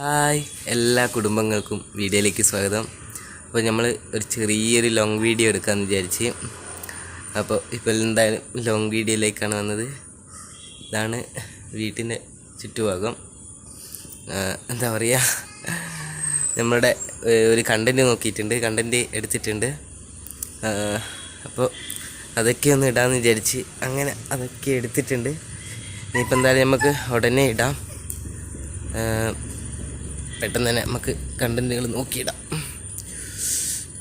Hi എല്ലാ കുടുംബങ്ങൾക്കും വീഡിയോയിലേക്ക് സ്വാഗതം. അപ്പോൾ നമ്മൾ ഒരു ചെറിയൊരു ലോങ് വീഡിയോ എടുക്കാമെന്ന് വിചാരിച്ച്. അപ്പോൾ ഇപ്പോൾ എന്തായാലും ലോങ് വീഡിയോയിലേക്കാണ് വന്നത്. ഇതാണ് വീട്ടിന്റെ ചുറ്റുഭാഗം. എന്താ പറയുക നമ്മളുടെ ഒരു കണ്ടന്റ് നോക്കിയിട്ടുണ്ട് കണ്ടന്റ് എടുത്തിട്ടുണ്ട്. അപ്പോൾ അതൊക്കെ ഒന്ന് ഇടാമെന്ന് വിചാരിച്ച് അങ്ങനെ അതൊക്കെ എടുത്തിട്ടുണ്ട്. ഇനിയിപ്പോൾ എന്തായാലും നമുക്ക് ഉടനെ ഇടാം. പെട്ടെന്ന് തന്നെ നമുക്ക് കണ്ടന്റുകൾ നോക്കിയിടാം.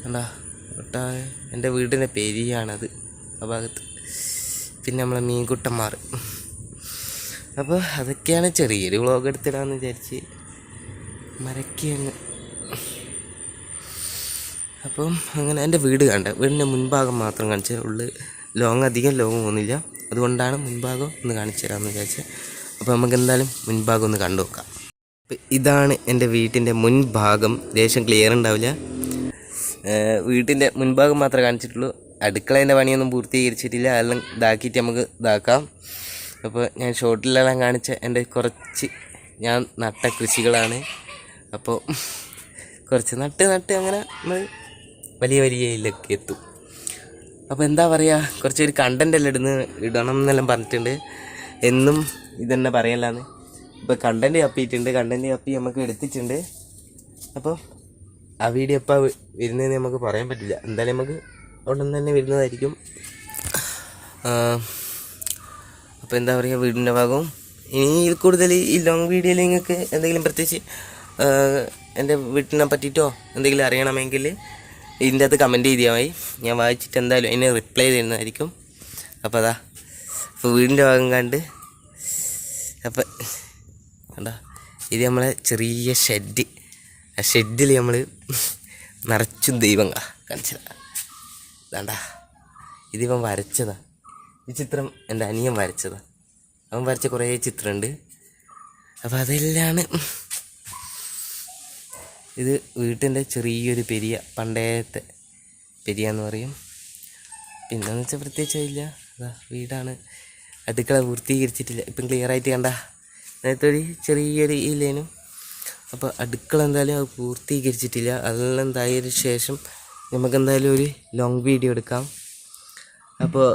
കണ്ടാ ഒട്ടാ എന്റെ വീടിന്റെ പെരിയാണത് ആ ഭാഗത്ത്. പിന്നെ നമ്മളെ മീൻകുട്ടന്മാർ. അപ്പോൾ അതൊക്കെയാണ് ചെറിയൊരു വ്ളോഗ് എടുത്തിടാമെന്ന് വിചാരിച്ച് മരക്കി അങ്ങ്. അപ്പം അങ്ങനെ എന്റെ വീട് കണ്ട വീടിന്റെ മുൻഭാഗം മാത്രം കാണിച്ച ഉള്ളിൽ ലോങ് അധികം ലോങ് പോകുന്നില്ല അതുകൊണ്ടാണ് മുൻഭാഗം ഒന്ന് കാണിച്ചു തരാമെന്ന് വിചാരിച്ചത്. അപ്പോൾ നമുക്ക് എന്തായാലും മുൻഭാഗം ഒന്ന് കണ്ടു നോക്കാം ഇതാണ് എന്റെ വീട്ടിന്റെ മുൻഭാഗം. ദേശം ക്ലിയർ ഉണ്ടാവില്ല. വീട്ടിന്റെ മുൻഭാഗം മാത്രമേ കാണിച്ചിട്ടുള്ളൂ. അടുക്കളേന്റെ പണിയൊന്നും പൂർത്തീകരിച്ചിട്ടില്ല. അതെല്ലാം ഇതാക്കിയിട്ട് നമുക്ക് ഇതാക്കാം. അപ്പോൾ ഞാൻ ഷോർട്ടിലെല്ലാം കാണിച്ച എന്റെ കുറച്ച് ഞാൻ നട്ട കൃഷികളാണ്. അപ്പോൾ കുറച്ച് നട്ട് നട്ട് അങ്ങനെ നമ്മൾ വലിയ വലിയ ഇതിലൊക്കെ എത്തും. അപ്പോൾ എന്താ പറയുക കുറച്ചൊരു കണ്ടന്റ് എല്ലാം ഇടുന്ന ഇടണം എന്നെല്ലാം പറഞ്ഞിട്ടുണ്ട്. എന്നും ഇതെന്നെ പറയലാന്ന് ഇപ്പോൾ കണ്ടന്റ് കപ്പിയിട്ടുണ്ട് കണ്ടന്റ് കപ്പി നമുക്ക് എടുത്തിട്ടുണ്ട്. അപ്പം ആ വീഡിയോ എപ്പോൾ വരുന്നതെന്ന് നമുക്ക് പറയാൻ പറ്റില്ല. എന്തായാലും നമുക്ക് ഉടൻ തന്നെ വരുന്നതായിരിക്കും. അപ്പോൾ എന്താ പറയുക വീടിന്റെ ഭാഗവും. ഇനി ഇത് കൂടുതൽ ഈ ലോങ് വീഡിയോയിൽ നിങ്ങൾക്ക് എന്തെങ്കിലും പ്രത്യേകിച്ച് എന്റെ വീട്ടിനെ പറ്റിയിട്ടോ എന്തെങ്കിലും അറിയണമെങ്കിൽ ഇതിന്റെ അകത്ത് കമന്റ് ചെയ്താൽ മതി. ഞാൻ വായിച്ചിട്ട് എന്തായാലും എന്നെ റിപ്ലൈ തരുന്നതായിരിക്കും. അപ്പോൾ അതാ അപ്പോൾ വീടിന്റെ ഭാഗം കണ്ട് അപ്പം കണ്ടാ? ഇത് നമ്മളെ ചെറിയ ഷെഡ് ആ ഷെഡിൽ നമ്മൾ നിറച്ചും ദൈവം കാണിച്ചതാ. വേണ്ട ഇതിവൻ വരച്ചതാ. ഈ ചിത്രം എന്റെ അനിയൻ വരച്ചതാ. അവൻ വരച്ച കുറേ ചിത്രമുണ്ട് അപ്പോൾ അതെല്ലാണ് ഇത് വീട്ടിന്റെ ചെറിയൊരു പെരിയ പണ്ടേത്തെ പെരിയ എന്ന് പറയും. പിന്നെന്ന് വെച്ചാൽ പ്രത്യേകിച്ച് ഇല്ല അതാ വീടാണ്. അടുക്കള പൂർത്തീകരിച്ചിട്ടില്ല. ഇപ്പം ക്ലിയർ ആയിട്ട് കണ്ട? ഒരു ചെറിയൊരു ഇല്ലേനു. അപ്പോൾ അടുക്കള എന്തായാലും അത് പൂർത്തീകരിച്ചിട്ടില്ല. അതെല്ലാം എന്തായതിനു ശേഷം നമുക്ക് എന്തായാലും ഒരു ലോങ് വീഡിയോ എടുക്കാം. അപ്പോൾ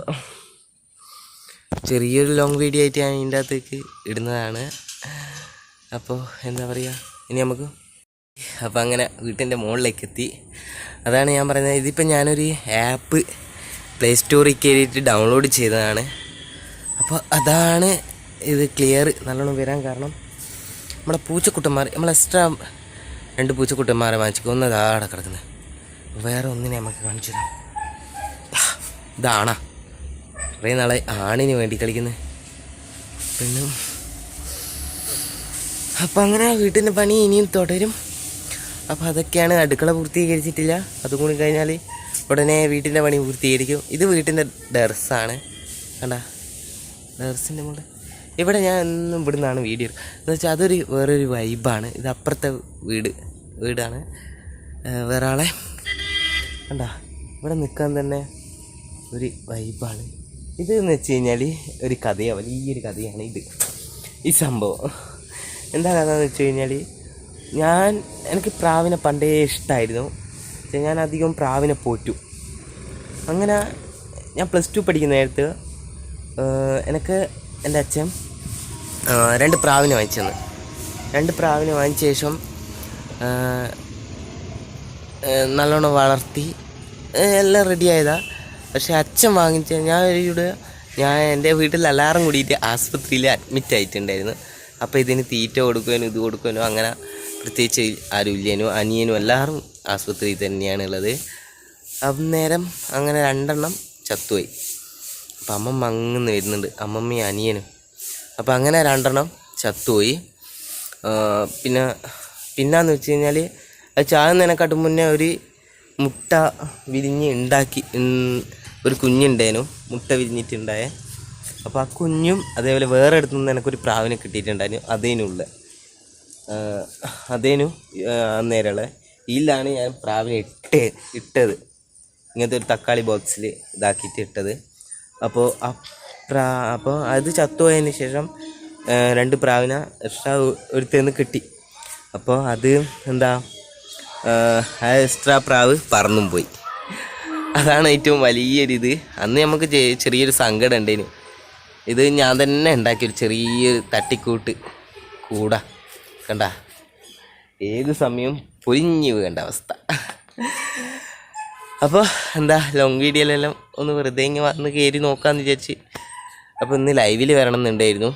ചെറിയൊരു ലോങ് വീഡിയോ ആയിട്ട് ഞാൻ ഇതിന്റെ അകത്തേക്ക് ഇടുന്നതാണ്. അപ്പോൾ എന്താ പറയുക ഇനി നമുക്ക് അപ്പോൾ അങ്ങനെ വീട്ടിന്റെ മുകളിലേക്ക് എത്തി അതാണ് ഞാൻ പറയുന്നത്. ഇതിപ്പോൾ ഞാനൊരു ആപ്പ് പ്ലേ സ്റ്റോറിൽ കയറിയിട്ട് ഡൗൺലോഡ് ചെയ്തതാണ്. അപ്പോൾ അതാണ് ഇത് ക്ലിയർ നല്ലോണം വരാൻ കാരണം നമ്മളെ പൂച്ചക്കുട്ടന്മാർ നമ്മൾ എക്സ്ട്രാ രണ്ട് പൂച്ചക്കുട്ടന്മാരെ വാങ്ങിച്ചു ഒന്ന് ഇതാടെ കിടക്കുന്നത് വേറെ ഒന്നിനെ നമുക്ക് കാണിച്ചു തരാം. ഇതാണ. കുറേ നാളെ ആണിന് വേണ്ടി കളിക്കുന്നത് പെണ്ണും അപ്പം അങ്ങനെ വീട്ടിന്റെ പണി ഇനിയും തുടരും. അപ്പോൾ അതൊക്കെയാണ് അടുക്കള പൂർത്തീകരിച്ചിട്ടില്ല. അതും കൂടി കഴിഞ്ഞാൽ ഉടനെ വീട്ടിന്റെ പണി പൂർത്തീകരിക്കും. ഇത് വീട്ടിന്റെ ഡെർസാണ് കണ്ട? ഡെർസിന്റെ മുകളിൽ ഇവിടെ ഞാൻ എന്നും ഇവിടെ നിന്നാണ് വീഡിയോ എന്ന് വെച്ചാൽ അതൊരു വേറൊരു വൈബാണ് ഇത് അപ്പുറത്തെ വീട് വീടാണ്. വേറെ ആളെ? കണ്ടാ ഇവിടെ നിൽക്കാൻ തന്നെ ഒരു വൈബാണ് ഇത് എന്ന് വെച്ച് കഴിഞ്ഞാൽ ഒരു കഥയാണ് വലിയൊരു കഥയാണ് ഇത്. ഈ സംഭവം. എന്താ കഥ എന്ന് വെച്ച് കഴിഞ്ഞാൽ ഞാൻ എനിക്ക് പ്രാവിനെ പണ്ടേ ഇഷ്ടമായിരുന്നു ഞാൻ അധികം പ്രാവിനെ പോറ്റു. അങ്ങനെ ഞാൻ പ്ലസ് ടു പഠിക്കുന്ന നേരത്ത് എനിക്ക് എന്റെ അച്ഛൻ രണ്ട് പ്രാവിനെ വാങ്ങിച്ചെന്ന്. രണ്ട് പ്രാവിനെ വാങ്ങിച്ച ശേഷം നല്ലോണം വളർത്തി എല്ലാം റെഡി ആയതാ. പക്ഷെ അച്ഛൻ വാങ്ങിച്ച ഞാൻ ഇവിടെ ഞാൻ എന്റെ വീട്ടിൽ അലാറം കൂടിയിട്ട് ആസ്പത്രിയിൽ അഡ്മിറ്റ് ആയിട്ടുണ്ടായിരുന്നു. അപ്പോൾ ഇതിന് തീറ്റ കൊടുക്കാനും ഇത് കൊടുക്കാനും അങ്ങനെ പ്രത്യേകിച്ച് ആരുല്യനും അനിയനും എല്ലാവരും ആസ്പത്രിയിൽ തന്നെയാണുള്ളത് അന്നേരം അങ്ങനെ രണ്ടെണ്ണം ചത്തുപോയി. അപ്പം അമ്മമ്മ അങ്ങന്ന് വരുന്നുണ്ട്. അമ്മമ്മയും അനിയനും. അപ്പം അങ്ങനെ രണ്ടെണ്ണം ചത്തുപോയി. പിന്നെ പിന്നെന്ന് വെച്ച് കഴിഞ്ഞാൽ അത് ചാകുന്നതിനെക്കാട്ടും മുന്നേ ഒരു മുട്ട വിരിഞ്ഞ് ഉണ്ടാക്കി ഒരു കുഞ്ഞുണ്ടേനു. മുട്ട വിരിഞ്ഞിട്ടുണ്ടായ. അപ്പോൾ ആ കുഞ്ഞും അതേപോലെ വേറെ അടുത്തു നിന്ന് എനിക്കൊരു പ്രാവിനെ കിട്ടിയിട്ടുണ്ടായിരുന്നു. അതേനുള്ള. അതേനു അന്നേരമുള്ള ഇതിലാണ് ഞാൻ പ്രാവിനെ ഇട്ട് ഇട്ടത്. ഇങ്ങനത്തെ ഒരു തക്കാളി ബോക്സിൽ ഇതാക്കിയിട്ട് ഇട്ടത്. അപ്പോൾ പ്രാ അപ്പോൾ അത് ചത്തുപോയതിന് ശേഷം രണ്ട് പ്രാവിന എക്സ്ട്രാ ഒരുത്തേന്ന് കിട്ടി. അപ്പോൾ അത് എന്താ ആ എക്സ്ട്രാ പ്രാവ് പറന്നും പോയി. അതാണ് ഏറ്റവും വലിയൊരിത്. അന്ന് നമുക്ക് ചെറിയൊരു സങ്കടം ഉണ്ടേനു. ഇത് ഞാൻ തന്നെ ഉണ്ടാക്കിയൊരു ചെറിയൊരു തട്ടിക്കൂട്ട് കൂട. കണ്ട? ഏത് സമയവും പൊരിഞ്ഞു വീകേണ്ട അവസ്ഥ. അപ്പോൾ എന്താ ലോങ് വീഡിയോയിലെല്ലാം ഒന്ന് വെറുതെ ഇങ്ങനെ വന്ന് കയറി നോക്കാമെന്ന് വിചാരിച്ച്. അപ്പോൾ ഇന്ന് ലൈവിൽ വരണം എന്നുണ്ടായിരുന്നു.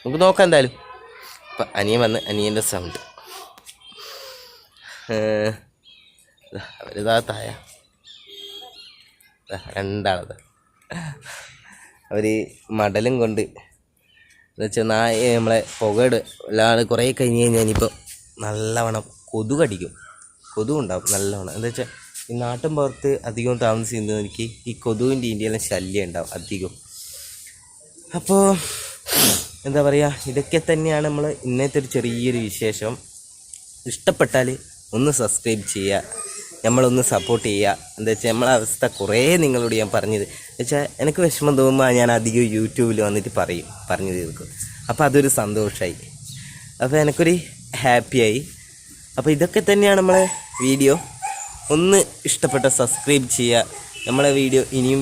നമുക്ക് നോക്കാം എന്തായാലും. അപ്പം അനിയൻ വന്ന് അനിയന്റെ സൗണ്ട് അവരിതാ തായ രണ്ടാളത്. അവർ മടലും കൊണ്ട് എന്നുവെച്ചാൽ നായ നമ്മളെ പുകയുടെ ഒരാൾ കുറേ കഴിഞ്ഞ് കഴിഞ്ഞാൽ ഇനിയിപ്പോൾ നല്ലവണ്ണം കൊതുകടിക്കും. കൊതുകുണ്ടാവും നല്ലവണ്ണം. എന്താ വെച്ചാൽ ഈ നാട്ടിൻ പുറത്ത് അധികം താമസിക്കുന്നത് എനിക്ക് ഈ കൊതുവിന്റെ ഇന്ത്യയിലെ ശല്യം ഉണ്ടാവും അധികം. അപ്പോൾ എന്താ പറയുക ഇതൊക്കെ തന്നെയാണ് നമ്മൾ ഇന്നത്തെ ഒരു ചെറിയൊരു വിശേഷം. ഇഷ്ടപ്പെട്ടാൽ ഒന്ന് സബ്സ്ക്രൈബ് ചെയ്യുക നമ്മളൊന്ന് സപ്പോർട്ട് ചെയ്യുക. എന്താ വെച്ചാൽ നമ്മളെ അവസ്ഥ കുറേ നിങ്ങളോട് ഞാൻ പറഞ്ഞത്. വെച്ചാൽ എനിക്ക് വിഷമം തോന്നുമ്പോൾ ഞാൻ അധികം യൂട്യൂബിൽ വന്നിട്ട് പറയും പറഞ്ഞു തീർക്കും. അപ്പോൾ അതൊരു സന്തോഷമായി അപ്പോൾ എനിക്കൊരു ഹാപ്പിയായി അപ്പോൾ ഇതൊക്കെ തന്നെയാണ് നമ്മളെ വീഡിയോ ഒന്ന് ഇഷ്ടപ്പെട്ട സബ്സ്ക്രൈബ് ചെയ്യുക. നമ്മളെ വീഡിയോ ഇനിയും